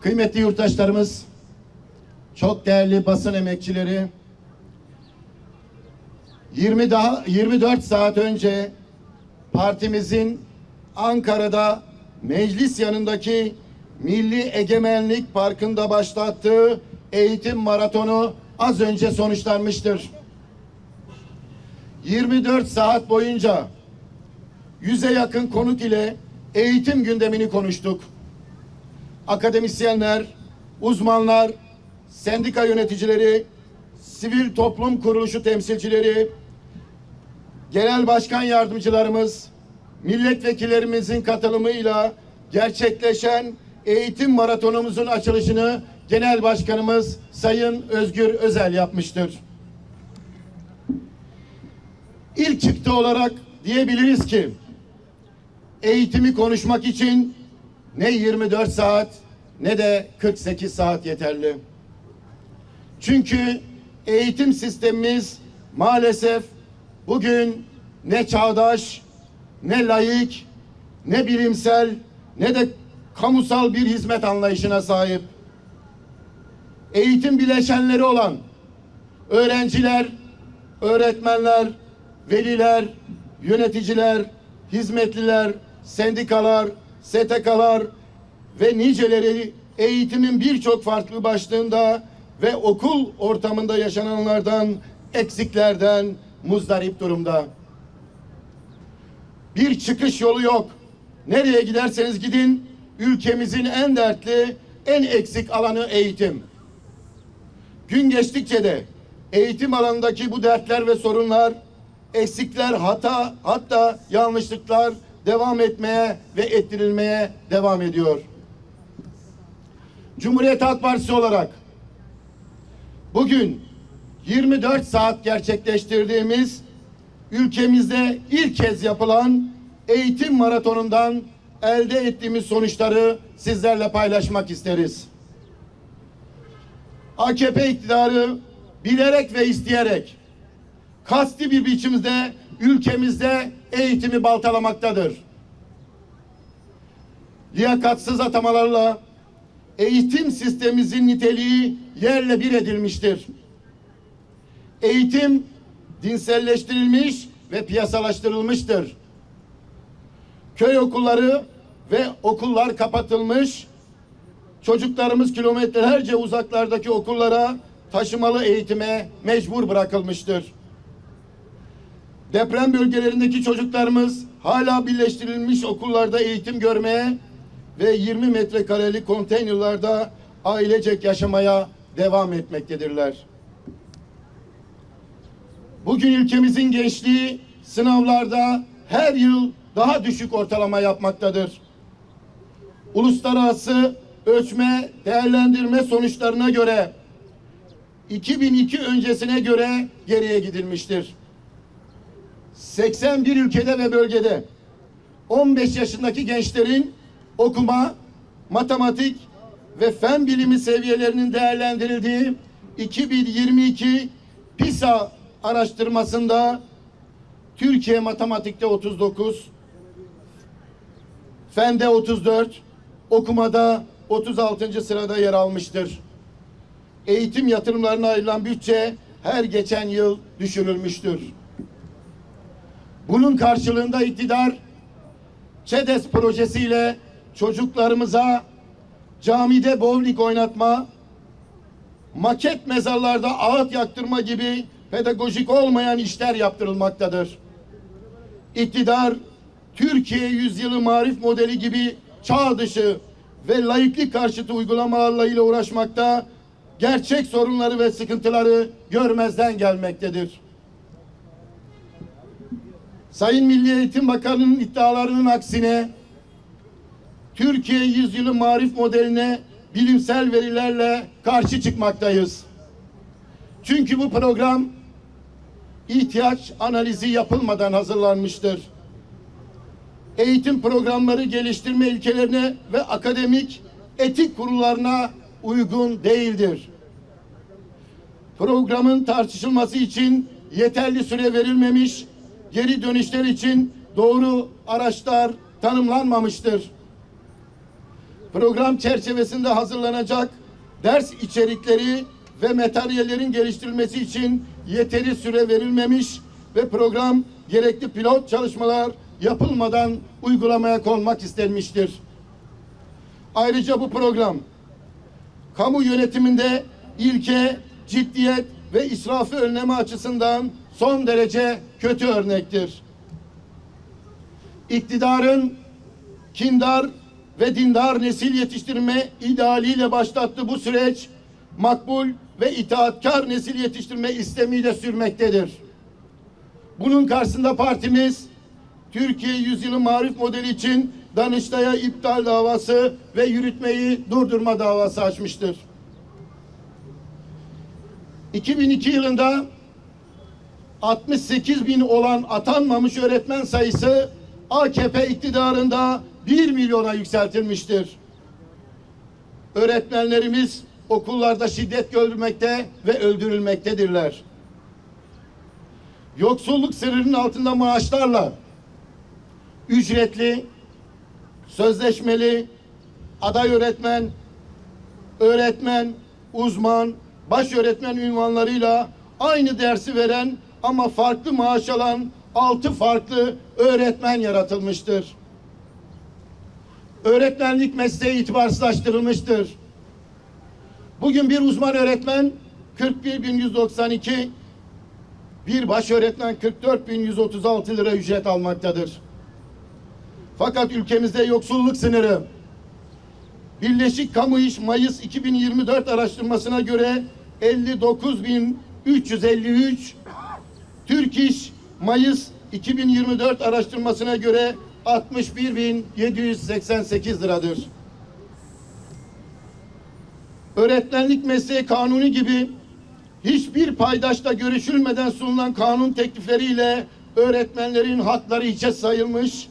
Kıymetli yurttaşlarımız, çok değerli basın emekçileri, 20 daha 24 saat önce partimizin Ankara'da meclis yanındaki Milli Egemenlik Parkı'nda başlattığı eğitim maratonu az önce sonuçlanmıştır. 24 saat boyunca yüze yakın konuk ile eğitim gündemini konuştuk. Akademisyenler, uzmanlar, sendika yöneticileri, sivil toplum kuruluşu temsilcileri, genel başkan yardımcılarımız, milletvekillerimizin katılımıyla gerçekleşen eğitim maratonumuzun açılışını Genel Başkanımız Sayın Özgür Özel yapmıştır. İlk çıktı olarak diyebiliriz ki eğitimi konuşmak için ne 24 saat ne de 48 saat yeterli. Çünkü eğitim sistemimiz maalesef bugün ne çağdaş, ne layık, ne bilimsel, ne de kamusal bir hizmet anlayışına sahip. Eğitim bileşenleri olan öğrenciler, öğretmenler, veliler, yöneticiler, hizmetliler, sendikalar, STK'lar ve niceleri eğitimin birçok farklı başlığında ve okul ortamında yaşananlardan, eksiklerden muzdarip durumda. Bir çıkış yolu yok. Nereye giderseniz gidin, ülkemizin en dertli, en eksik alanı eğitim. Gün geçtikçe de eğitim alanındaki bu dertler ve sorunlar, eksikler, hata, hatta yanlışlıklar devam etmeye ve ettirilmeye devam ediyor. Cumhuriyet Halk Partisi olarak bugün 24 saat gerçekleştirdiğimiz ülkemizde ilk kez yapılan eğitim maratonundan elde ettiğimiz sonuçları sizlerle paylaşmak isteriz. AKP iktidarı bilerek ve isteyerek kasti bir biçimde ülkemizde eğitimi baltalamaktadır. Liyakatsız atamalarla eğitim sistemimizin niteliği yerle bir edilmiştir. Eğitim dinselleştirilmiş ve piyasalaştırılmıştır. Köy okulları ve okullar kapatılmış, çocuklarımız kilometrelerce uzaklardaki okullara taşımalı eğitime mecbur bırakılmıştır. Deprem bölgelerindeki çocuklarımız hala birleştirilmiş okullarda eğitim görmeye ve 20 metrekarelik konteynerlarda ailecek yaşamaya devam etmektedirler. Bugün ülkemizin gençliği sınavlarda her yıl daha düşük ortalama yapmaktadır. Uluslararası ölçme değerlendirme sonuçlarına göre 2002 öncesine göre geriye gidilmiştir. 81 ülkede ve bölgede 15 yaşındaki gençlerin okuma, matematik ve fen bilimi seviyelerinin değerlendirildiği 2022 PISA araştırmasında Türkiye matematikte 39, fende 34, okumada 36. sırada yer almıştır. Eğitim yatırımlarına ayrılan bütçe her geçen yıl düşürülmüştür. Bunun karşılığında iktidar ÇEDES projesiyle çocuklarımıza camide bowling oynatma, maket mezarlarda ağıt yaktırma gibi pedagojik olmayan işler yaptırılmaktadır. İktidar Türkiye yüzyılı marif modeli gibi çağ dışı ve laiklik karşıtı uygulamalarla uğraşmakta, gerçek sorunları ve sıkıntıları görmezden gelmektedir. Sayın Milli Eğitim Bakanı'nın iddialarının aksine Türkiye yüzyılı marif modeline bilimsel verilerle karşı çıkmaktayız. Çünkü bu program ihtiyaç analizi yapılmadan hazırlanmıştır. Eğitim programları geliştirme ilkelerine ve akademik etik kurullarına uygun değildir. Programın tartışılması için yeterli süre verilmemiş, geri dönüşler için doğru araçlar tanımlanmamıştır. program çerçevesinde hazırlanacak ders içerikleri ve materyallerin geliştirilmesi için yeteri süre verilmemiş ve program gerekli pilot çalışmalar yapılmadan uygulamaya konmak istenmiştir. Ayrıca bu program kamu yönetiminde ilke, ciddiyet ve israfı önleme açısından son derece kötü örnektir. İktidarın kindar ve dindar nesil yetiştirme idealiyle başlattığı bu süreç makbul ve itaatkar nesil yetiştirme istemiyle sürmektedir. Bunun karşısında partimiz Türkiye Yüzyılı Marif Modeli için Danıştay'a iptal davası ve yürütmeyi durdurma davası açmıştır. 2002 yılında 68 bin olan atanmamış öğretmen sayısı AKP iktidarında 1 milyona yükseltilmiştir. Öğretmenlerimiz okullarda şiddet görmekte ve öldürülmektedirler. Yoksulluk sınırının altında maaşlarla ücretli, sözleşmeli, aday öğretmen, öğretmen, uzman, baş öğretmen ünvanlarıyla aynı dersi veren ama farklı maaş alan altı farklı öğretmen yaratılmıştır. Öğretmenlik mesleği itibarsızlaştırılmıştır. Bugün bir uzman öğretmen 41.192, bir baş öğretmen 44.136 lira ücret almaktadır. Fakat ülkemizde yoksulluk sınırı Birleşik Kamu İş Mayıs 2024 araştırmasına göre 59.353 Türk İş Mayıs 2024 araştırmasına göre 61.788 liradır. Öğretmenlik mesleği kanunu gibi hiçbir paydaşla görüşülmeden sunulan kanun teklifleriyle öğretmenlerin hakları içe sayılmış,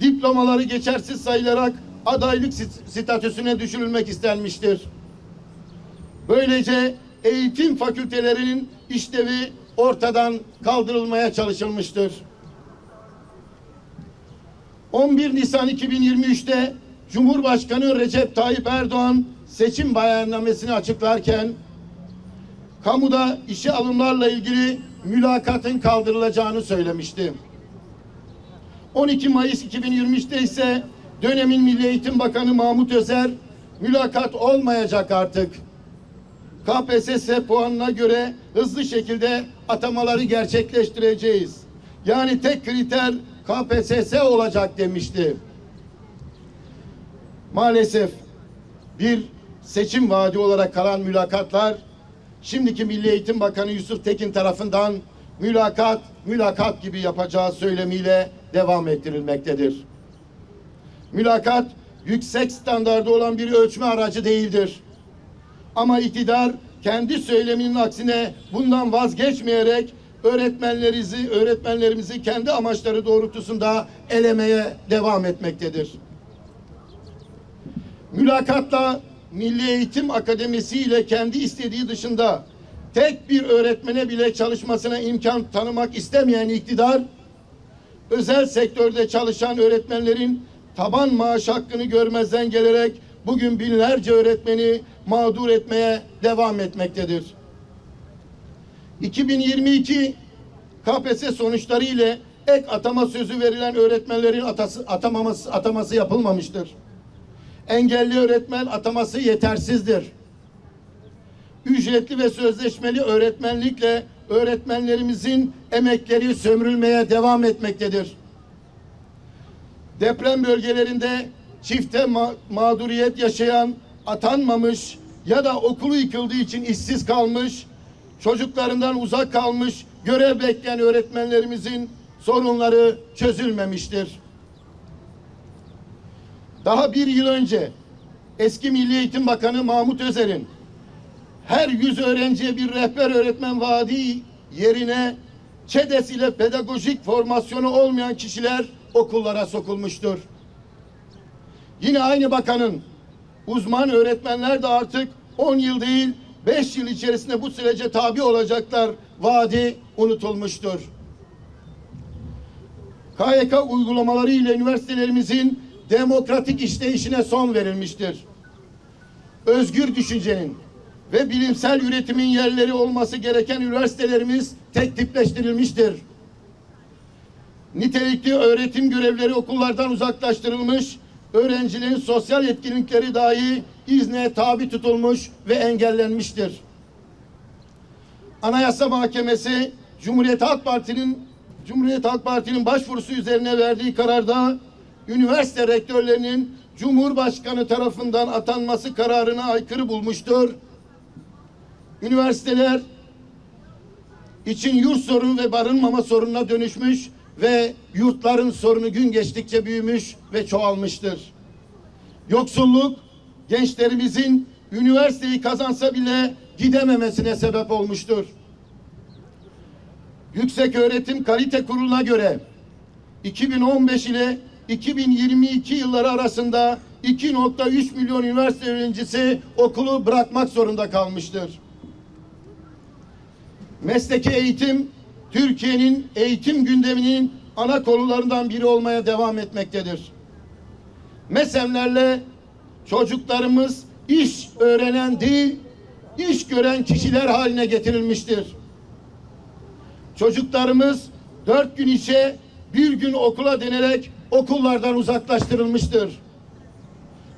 diplomaları geçersiz sayılarak adaylık statüsüne düşürülmek istenmiştir. Böylece eğitim fakültelerinin işlevi ortadan kaldırılmaya çalışılmıştır. 11 Nisan 2023'te Cumhurbaşkanı Recep Tayyip Erdoğan seçim beyannamesini açıklarken kamuda işe alımlarla ilgili mülakatın kaldırılacağını söylemişti. 12 Mayıs 2023'te ise dönemin Milli Eğitim Bakanı Mahmut Özer mülakat olmayacak artık. KPSS puanına göre hızlı şekilde atamaları gerçekleştireceğiz. Yani tek kriter KPSS olacak demişti. Maalesef bir seçim vaadi olarak kalan mülakatlar şimdiki Milli Eğitim Bakanı Yusuf Tekin tarafından mülakat mülakat gibi yapacağı söylemiyle devam ettirilmektedir. Mülakat yüksek standarda olan bir ölçme aracı değildir. Ama iktidar kendi söyleminin aksine bundan vazgeçmeyerek öğretmenlerimizi, öğretmenlerimizi kendi amaçları doğrultusunda elemeye devam etmektedir. Mülakatla Milli Eğitim Akademisi ile kendi istediği dışında tek bir öğretmene bile çalışmasına imkan tanımak istemeyen iktidar, özel sektörde çalışan öğretmenlerin taban maaş hakkını görmezden gelerek bugün binlerce öğretmeni mağdur etmeye devam etmektedir. 2022 KPSS sonuçları ile ek atama sözü verilen öğretmenlerin atası, atamaması, ataması yapılmamıştır. Engelli öğretmen ataması yetersizdir. Ücretli ve sözleşmeli öğretmenlikle öğretmenlerimizin emekleri sömürülmeye devam etmektedir. Deprem bölgelerinde çifte ma mağduriyet yaşayan, atanmamış ya da okulu yıkıldığı için işsiz kalmış, çocuklarından uzak kalmış, görev bekleyen öğretmenlerimizin sorunları çözülmemiştir. Daha bir yıl önce eski Milli Eğitim Bakanı Mahmut Özer'in her yüz öğrenciye bir rehber öğretmen vaadi yerine ÇEDES ile pedagojik formasyonu olmayan kişiler okullara sokulmuştur. Yine aynı bakanın uzman öğretmenler de artık 10 yıl değil 5 yıl içerisinde bu sürece tabi olacaklar vaadi unutulmuştur. KYK uygulamaları ile üniversitelerimizin demokratik işleyişine son verilmiştir. Özgür düşüncenin ve bilimsel üretimin yerleri olması gereken üniversitelerimiz tek tipleştirilmiştir. Nitelikli öğretim görevleri okullardan uzaklaştırılmış, öğrencilerin sosyal etkinlikleri dahi izne tabi tutulmuş ve engellenmiştir. Anayasa Mahkemesi Cumhuriyet Halk Parti'nin Cumhuriyet Halk Parti'nin başvurusu üzerine verdiği kararda üniversite rektörlerinin Cumhurbaşkanı tarafından atanması kararına aykırı bulmuştur. Üniversiteler için yurt sorunu ve barınmama sorununa dönüşmüş ve yurtların sorunu gün geçtikçe büyümüş ve çoğalmıştır. Yoksulluk gençlerimizin üniversiteyi kazansa bile gidememesine sebep olmuştur. Yüksek Öğretim Kalite Kurulu'na göre 2015 ile 2022 yılları arasında 2.3 milyon üniversite öğrencisi okulu bırakmak zorunda kalmıştır. Mesleki eğitim Türkiye'nin eğitim gündeminin ana konularından biri olmaya devam etmektedir. MESEM'lerle çocuklarımız iş öğrenen değil, iş gören kişiler haline getirilmiştir. Çocuklarımız dört gün işe, bir gün okula denerek okullardan uzaklaştırılmıştır.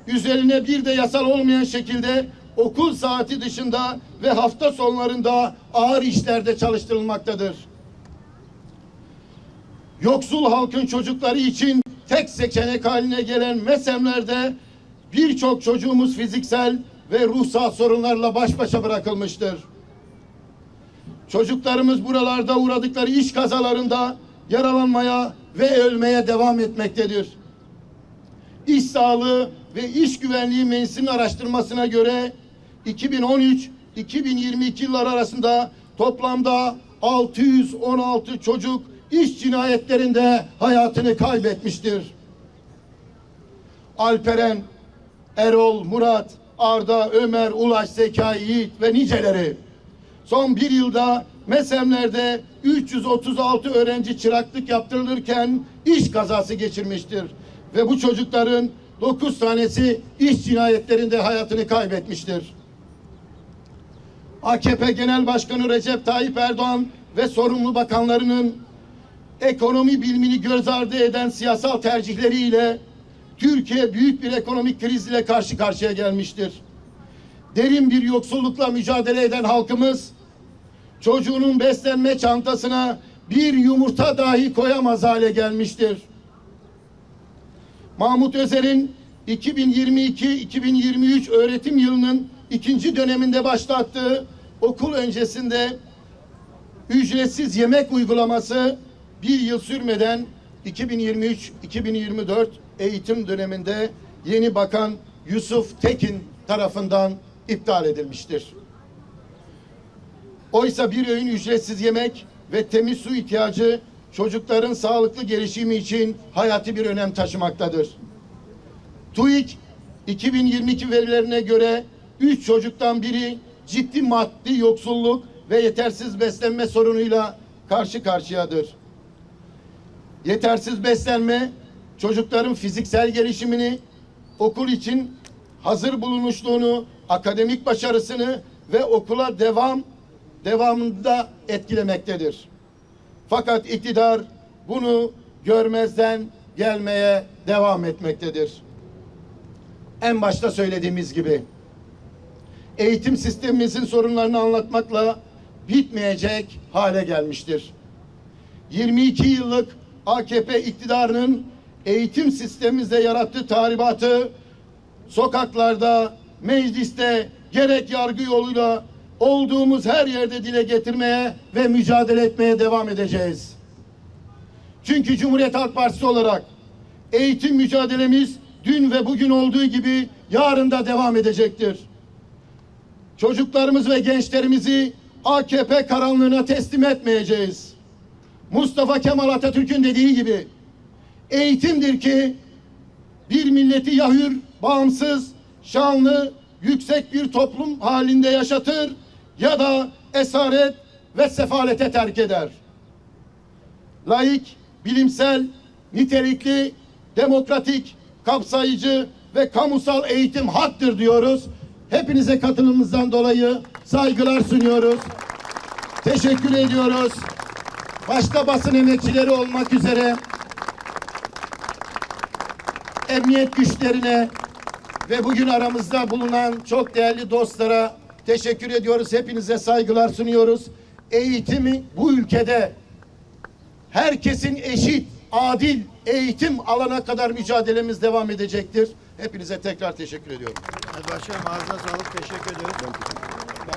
Üzerine bir de yasal olmayan şekilde okul saati dışında ve hafta sonlarında ağır işlerde çalıştırılmaktadır. Yoksul halkın çocukları için tek seçenek haline gelen mesemlerde birçok çocuğumuz fiziksel ve ruhsal sorunlarla baş başa bırakılmıştır. Çocuklarımız buralarda uğradıkları iş kazalarında yaralanmaya ve ölmeye devam etmektedir. İş sağlığı ve iş güvenliği meclisinin araştırmasına göre 2013-2022 yılları arasında toplamda 616 çocuk iş cinayetlerinde hayatını kaybetmiştir. Alperen, Erol, Murat, Arda, Ömer, Ulaş, Zekai, Yiğit ve niceleri son bir yılda MESEM'lerde 336 öğrenci çıraklık yaptırılırken iş kazası geçirmiştir. Ve bu çocukların 9 tanesi iş cinayetlerinde hayatını kaybetmiştir. AKP Genel Başkanı Recep Tayyip Erdoğan ve sorumlu bakanlarının ekonomi bilimini göz ardı eden siyasal tercihleriyle Türkiye büyük bir ekonomik kriz ile karşı karşıya gelmiştir. Derin bir yoksullukla mücadele eden halkımız çocuğunun beslenme çantasına bir yumurta dahi koyamaz hale gelmiştir. Mahmut Özer'in 2022-2023 öğretim yılının ikinci döneminde başlattığı okul öncesinde ücretsiz yemek uygulaması bir yıl sürmeden 2023-2024 eğitim döneminde yeni bakan Yusuf Tekin tarafından iptal edilmiştir. Oysa bir öğün ücretsiz yemek ve temiz su ihtiyacı çocukların sağlıklı gelişimi için hayati bir önem taşımaktadır. TÜİK 2022 verilerine göre 3 çocuktan biri ciddi maddi yoksulluk ve yetersiz beslenme sorunuyla karşı karşıyadır. Yetersiz beslenme çocukların fiziksel gelişimini, okul için hazır bulunuşluğunu, akademik başarısını ve okula devam devamında etkilemektedir. Fakat iktidar bunu görmezden gelmeye devam etmektedir. En başta söylediğimiz gibi eğitim sistemimizin sorunlarını anlatmakla bitmeyecek hale gelmiştir. 22 yıllık AKP iktidarının eğitim sistemimizde yarattığı tahribatı sokaklarda, mecliste gerek yargı yoluyla olduğumuz her yerde dile getirmeye ve mücadele etmeye devam edeceğiz. Çünkü Cumhuriyet Halk Partisi olarak eğitim mücadelemiz dün ve bugün olduğu gibi yarın da devam edecektir. Çocuklarımız ve gençlerimizi AKP karanlığına teslim etmeyeceğiz. Mustafa Kemal Atatürk'ün dediği gibi eğitimdir ki bir milleti yahür, bağımsız, şanlı, yüksek bir toplum halinde yaşatır ya da esaret ve sefalete terk eder. Laik, bilimsel, nitelikli, demokratik, kapsayıcı ve kamusal eğitim haktır diyoruz. Hepinize katılımınızdan dolayı saygılar sunuyoruz. Teşekkür ediyoruz. Başta basın emekçileri olmak üzere emniyet güçlerine ve bugün aramızda bulunan çok değerli dostlara teşekkür ediyoruz. Hepinize saygılar sunuyoruz. Eğitimi bu ülkede herkesin eşit, adil eğitim alana kadar mücadelemiz devam edecektir. Hepinize tekrar teşekkür ediyorum. Başkanım ağzına sağlık. Teşekkür ederiz.